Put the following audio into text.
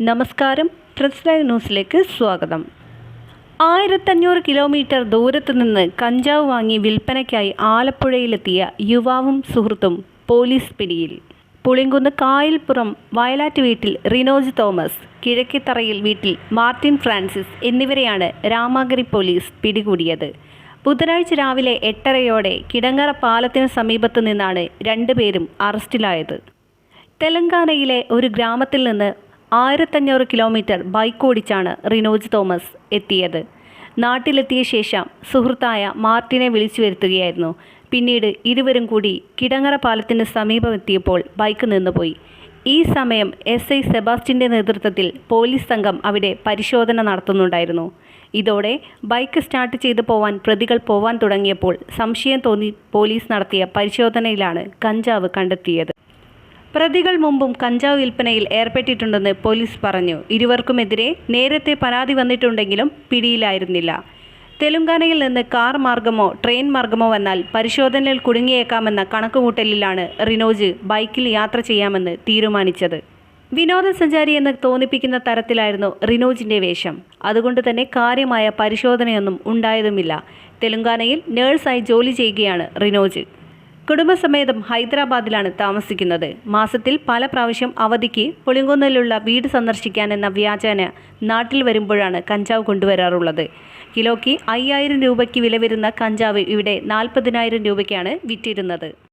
നമസ്കാരം. Press live ന്യൂസിലേക്ക് സ്വാഗതം. ആയിരത്തഞ്ഞൂറ് കിലോമീറ്റർ ദൂരത്തു നിന്ന് കഞ്ചാവ് വാങ്ങി വിൽപ്പനയ്ക്കായി ആലപ്പുഴയിലെത്തിയ യുവാവും സുഹൃത്തും പോലീസ് പിടിയിൽ. പുളിങ്കുന്ന് കായൽപ്പുറം വയലാറ്റ് വീട്ടിൽ റിനോജ് തോമസ് കിഴക്കിത്തറയിൽ വീട്ടിൽ മാർട്ടിൻ ഫ്രാൻസിസ് എന്നിവരെയാണ് രാമാഗിരി പോലീസ് പിടികൂടിയത്. ബുധനാഴ്ച രാവിലെ എട്ടരയോടെ കിടങ്ങറ പാലത്തിന് സമീപത്തു നിന്നാണ് രണ്ടുപേരും അറസ്റ്റിലായത്. തെലങ്കാനയിലെ ഒരു ഗ്രാമത്തിൽ നിന്ന് ആയിരത്തഞ്ഞൂറ് കിലോമീറ്റർ ബൈക്ക് ഓടിച്ചാണ് റിനോജ് തോമസ് എത്തിയത്. നാട്ടിലെത്തിയ ശേഷം സുഹൃത്തായ മാർട്ടിനെ വിളിച്ചു വരുത്തുകയായിരുന്നു. പിന്നീട് ഇരുവരും കൂടി കിടങ്ങറ പാലത്തിന് സമീപമെത്തിയപ്പോൾ ബൈക്ക് നിന്നുപോയി. ഈ സമയം എസ് ഐ സെബാസ്റ്റിന്റെ നേതൃത്വത്തിൽ പോലീസ് സംഘം അവിടെ പരിശോധന നടത്തുന്നുണ്ടായിരുന്നു. ഇതോടെ ബൈക്ക് സ്റ്റാർട്ട് ചെയ്തു പോവാൻ പ്രതികൾ പോവാൻ തുടങ്ങിയപ്പോൾ സംശയം തോന്നി പോലീസ് നടത്തിയ പരിശോധനയിലാണ് കഞ്ചാവ് കണ്ടെത്തിയത്. പ്രതികൾ മുമ്പും കഞ്ചാവ് വിൽപ്പനയിൽ ഏർപ്പെട്ടിട്ടുണ്ടെന്ന് പോലീസ് പറഞ്ഞു. ഇരുവർക്കുമെതിരെ നേരത്തെ പരാതി വന്നിട്ടുണ്ടെങ്കിലും പിടിയിലായിരുന്നില്ല. തെലുങ്കാനയിൽ നിന്ന് കാർ മാർഗമോ ട്രെയിൻ മാർഗമോ വന്നാൽ പരിശോധനയിൽ കുടുങ്ങിയേക്കാമെന്ന കണക്കുകൂട്ടലിലാണ് റിനോജ് ബൈക്കിൽ യാത്ര ചെയ്യാമെന്ന് തീരുമാനിച്ചത്. വിനോദസഞ്ചാരി എന്ന് തോന്നിപ്പിക്കുന്ന തരത്തിലായിരുന്നു റിനോജിന്റെ വേഷം. അതുകൊണ്ട് തന്നെ കാര്യമായ പരിശോധനയൊന്നും ഉണ്ടായതുമില്ല. തെലുങ്കാനയിൽ നേഴ്സായി ജോലി ചെയ്യുകയാണ് റിനോജ്. കുടുംബസമേതം ഹൈദരാബാദിലാണ് താമസിക്കുന്നത്. മാസത്തിൽ പല പ്രാവശ്യം അവധിക്ക് പുളിങ്കുന്നിലുള്ള വീട് സന്ദർശിക്കാൻ എന്ന വ്യാജേന നാട്ടിൽ വരുമ്പോഴാണ് കഞ്ചാവ് കൊണ്ടുവരാറുള്ളത്. കിലോയ്ക്ക് അയ്യായിരം രൂപയ്ക്ക് വില വരുന്ന കഞ്ചാവ് ഇവിടെ നാൽപ്പതിനായിരം രൂപയ്ക്കാണ് വിറ്റിരുന്നത്.